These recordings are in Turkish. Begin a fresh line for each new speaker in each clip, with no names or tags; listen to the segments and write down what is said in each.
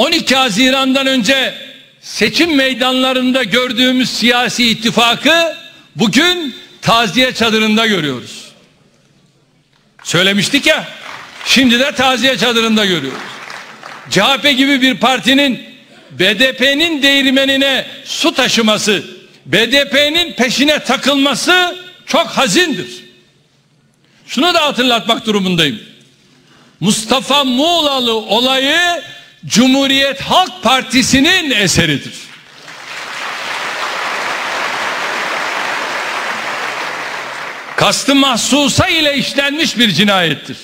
12 Haziran'dan önce seçim meydanlarında gördüğümüz siyasi ittifakı bugün taziye çadırında görüyoruz. Söylemiştik ya şimdi de taziye çadırında görüyoruz. CHP gibi bir partinin BDP'nin değirmenine su taşıması, BDP'nin peşine takılması çok hazindir. Şunu da hatırlatmak durumundayım. Mustafa Muğlalı olayı Cumhuriyet Halk Partisi'nin eseridir. Kastı mahsusa ile işlenmiş bir cinayettir.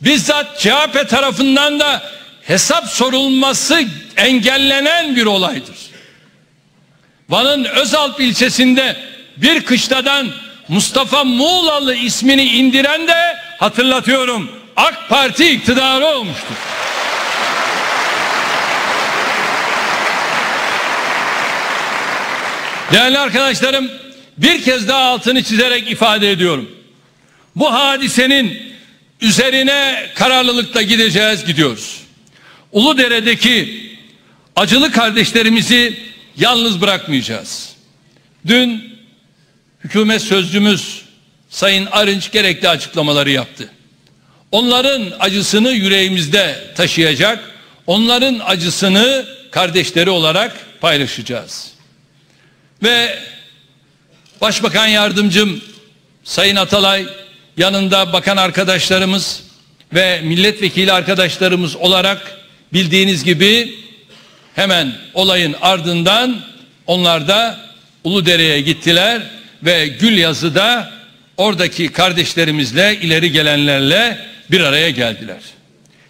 Bizzat CHP tarafından da hesap sorulması engellenen bir olaydır. Van'ın Özalp ilçesinde bir kışladan Mustafa Muğlalı ismini indiren de hatırlatıyorum AK Parti iktidarı olmuştur. Değerli arkadaşlarım bir kez daha altını çizerek ifade ediyorum. Bu hadisenin üzerine kararlılıkla gideceğiz gidiyoruz. Uludere'deki acılı kardeşlerimizi yalnız bırakmayacağız. Dün hükümet sözcümüz Sayın Arınç gerekli açıklamaları yaptı. Onların acısını yüreğimizde taşıyacak, onların acısını kardeşleri olarak paylaşacağız. Ve Başbakan Yardımcım Sayın Atalay yanında bakan arkadaşlarımız ve milletvekili arkadaşlarımız olarak bildiğiniz gibi hemen olayın ardından onlar da Uludere'ye gittiler ve Gülyazı'da oradaki kardeşlerimizle ileri gelenlerle bir araya geldiler.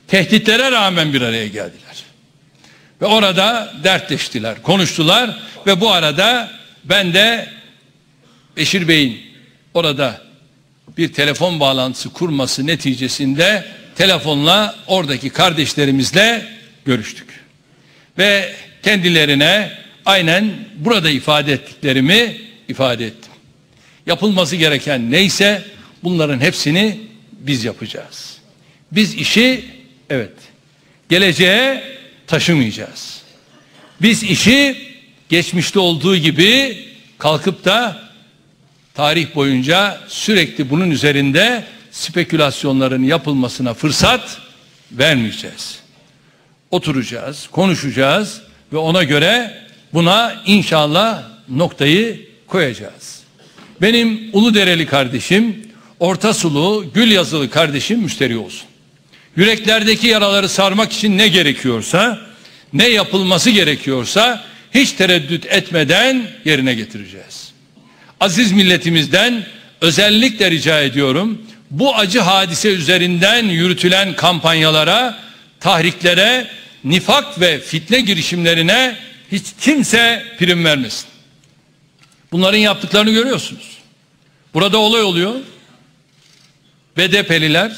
Tehditlere rağmen bir araya geldiler. Ve orada dertleştiler, konuştular ve bu arada ben de Beşir Bey'in orada bir telefon bağlantısı kurması neticesinde telefonla oradaki kardeşlerimizle görüştük. Ve kendilerine aynen burada ifade ettiklerimi ifade ettim. Yapılması gereken neyse bunların hepsini biz yapacağız. Biz işi evet geleceğe taşımayacağız. Biz işi geçmişte olduğu gibi kalkıp da tarih boyunca sürekli bunun üzerinde spekülasyonların yapılmasına fırsat vermeyeceğiz. Oturacağız, konuşacağız ve ona göre buna inşallah noktayı koyacağız. Benim Uludereli kardeşim, Orta Sulu, Gül Yazılı kardeşim müşteri olsun. Yüreklerdeki yaraları sarmak için ne gerekiyorsa, ne yapılması gerekiyorsa hiç tereddüt etmeden yerine getireceğiz. Aziz milletimizden özellikle rica ediyorum. Bu acı hadise üzerinden yürütülen kampanyalara, tahriklere, nifak ve fitne girişimlerine hiç kimse prim vermesin. Bunların yaptıklarını görüyorsunuz. Burada olay oluyor. BDP'liler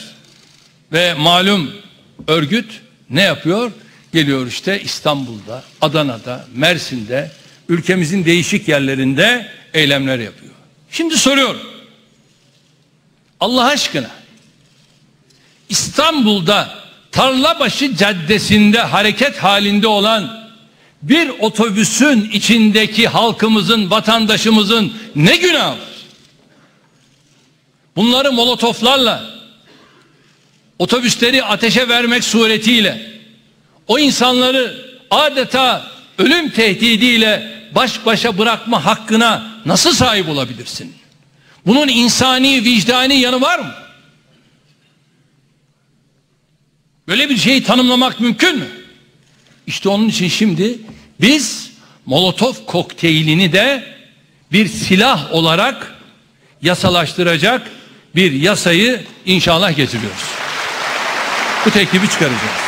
ve malum örgüt ne yapıyor? Geliyor işte İstanbul'da, Adana'da, Mersin'de, ülkemizin değişik yerlerinde eylemler yapıyor. Şimdi soruyorum. Allah aşkına İstanbul'da Tarlabaşı Caddesi'nde hareket halinde olan bir otobüsün içindeki halkımızın, vatandaşımızın ne günahı? Bunları molotoflarla otobüsleri ateşe vermek suretiyle o insanları adeta ölüm tehdidiyle baş başa bırakma hakkına nasıl sahip olabilirsin? Bunun insani, vicdani yanı var mı? Böyle bir şeyi tanımlamak mümkün mü? İşte onun için şimdi biz Molotov kokteylini de bir silah olarak yasalaştıracak bir yasayı inşallah getiriyoruz. Bu teklifi çıkaracağız.